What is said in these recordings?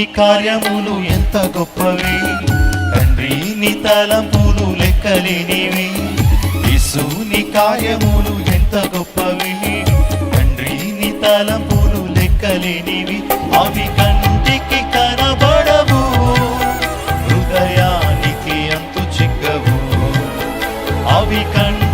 నీ కార్యములు ఎంత గొప్పవి. తండ్రి నీ తలంపులు లెక్కలేనివి. యేసు నీ కార్యములు ఎంత గొప్పవి. తండ్రి నీ తలంపులు లెక్కలేనివి. అవి కంటికి కనబడవు. హృదయానికి అంతు చిక్కవు. అవి కంటి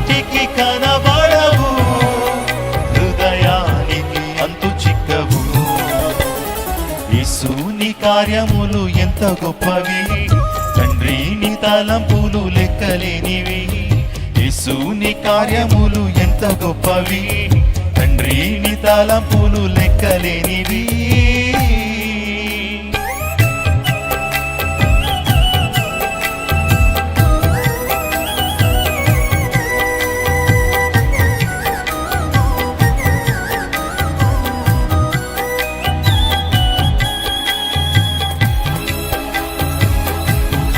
కార్యములు ఎంత గొప్పవి? తండ్రిని తలంపులు లెక్కలేనివి. యేసుని కార్యములు ఎంత గొప్పవి? తండ్రిని తలంపులు లెక్కలేనివి.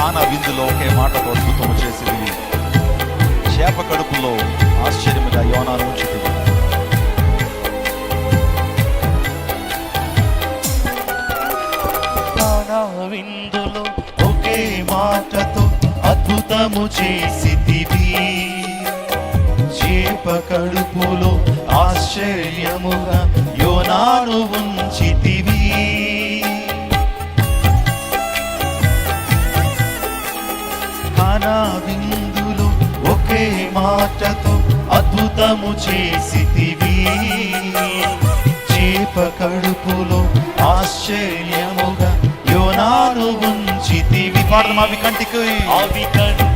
కానా విందులో ఒకే మాటతో అద్భుతము చేసింది. చేప కడుపులో ఆశ్చర్యముగా యోనాను ఉంచుతుంది. విందులో ఒకే మాటతో అద్భుతము చేసితివి చేప కడుపులో ఆశ్చర్యముగా యోనాను ఉంచితివి. అద్భుతము చేసితివి. చేప కడుపులో ఆశ్చర్యముగా యోనాను ఉంచితివి. పాడదాం అవి కంటికి? అవి కంటి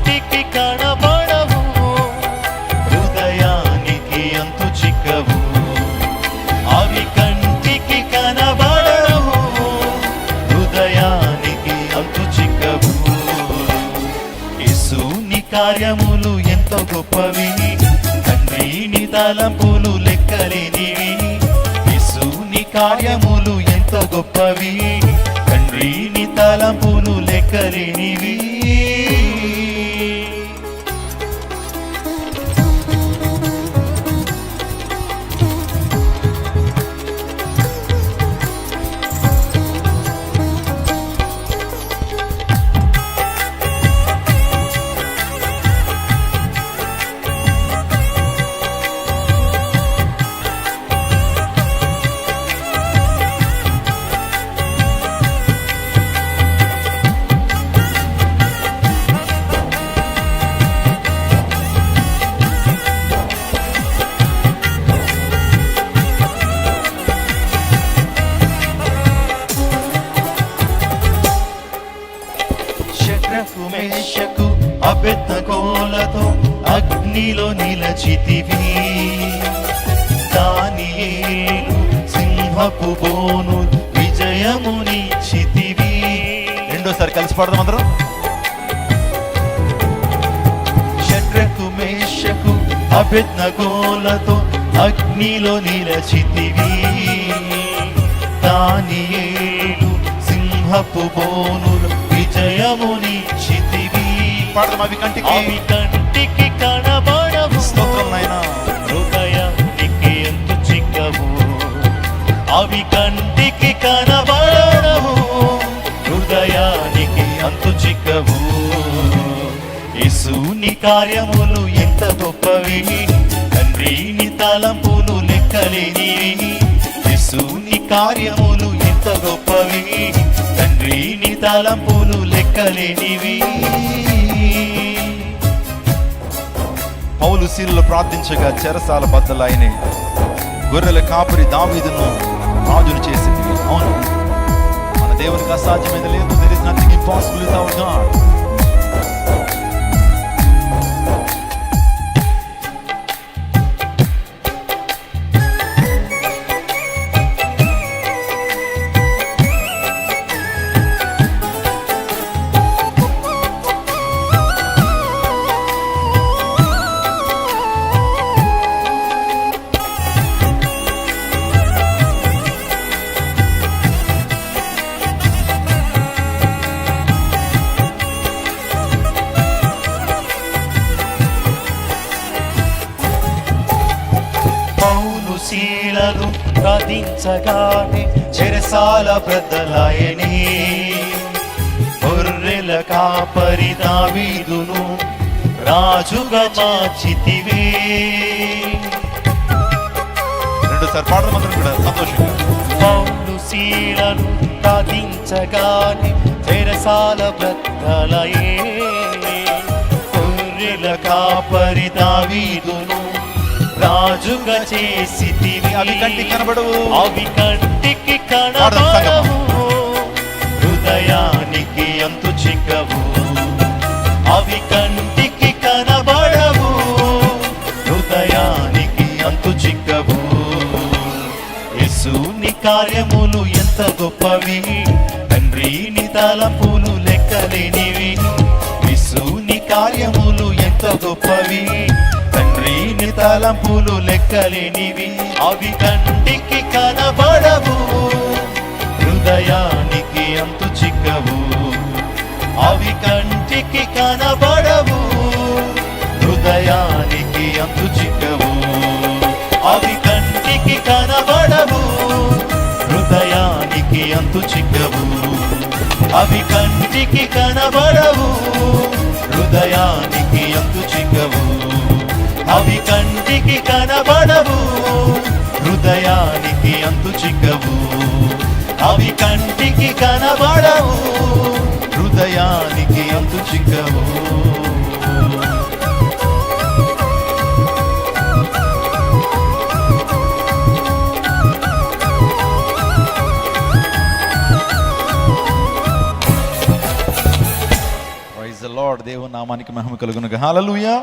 తలంపులు లెక్కలేనివి. యేసుని కార్యములు ఎంత గొప్పవి. తండ్రిని తలంపులు లెక్కలేనివి. శక్రకు మేషకు అబెద్దకోలతో అగ్నిలో నిలచితివి. దానియేలు సింహపు బోను విజయమునిచ్చితివి. రెండోసారి కలిసి పడదాం అందరం. షట్రకు మేషకు అభిజ్ఞగోలతో అగ్నిలో నిలచితివి. దానియేలు సింహపు బోనులు విజయము పాడదాం అవి కంటికి. అవి కంటికి కనబడవు. స్తోత్రం నాయనా. హృదయానికి ఎంత చిక్కవు. అవి కంటికి కనబడవు. హృదయానికి అంతు చిక్కవు. యేసుని కార్యములు ఎంత గొప్పవి తండ్రి నీ తలంపులు లెక్కలేనివి యేసుని కార్యములు ఎంత గొప్పవి తండ్రి నీ తలంపులు లెక్కలేనివి పౌలు శీలలో ప్రార్థించగా చెరసాల బద్దలైన గొర్రెల కాపురి దావీదును రాజును చేసింది. అవును. మన దేవునికి అసాధ్యమైన లేదు. There is nothing impossible with our God ప్రార్థించగానే చెరసాల బ్రద్దలాయని గొర్రెల కాపరి దావీదును రాజుగా మార్చితివే. రెండు సార్ పాడడం అందరం కూడా సంతోషంగా పౌలు శీలను చెరసాల గొర్రెల కాపరి దావీదును రాజుగా చేసితివి. అవి కంటికి కనబడవు. అవి కంటికి కనబడవు. హృదయానికి అంతు చిక్కవు. అవి కంటికి కనబడవు. హృదయానికి అంతు చిక్కవు. యేసుని కార్యములు ఎంత గొప్పవి. తండ్రి ని తలపులు లెక్కలేనివి. యేసుని కార్యములు ఎంత గొప్పవి. తండ్రి తలంపులు లెక్కలేనివి. అవి కంటికి కనబడవు. హృదయానికి అంతు చిక్కవు. అవి కంటికి కనబడవు. హృదయానికి అంతు చిక్కవు. అవి కంటికి కనబడవు. హృదయానికి అంతు చిక్కవు. అవి కంటికి కనబడవు. హృదయానికి అంతు చిక్కవు. అవి కంటికి కనబడవు హృదయానికి అంతు చిక్కవు. అవి కంటికి కనబడవు హృదయానికి అంతు చిక్కవు. ప్రైజ్ లార్డ్ దేవుని నామానికి మహిమ కలుగును హల్లెలూయా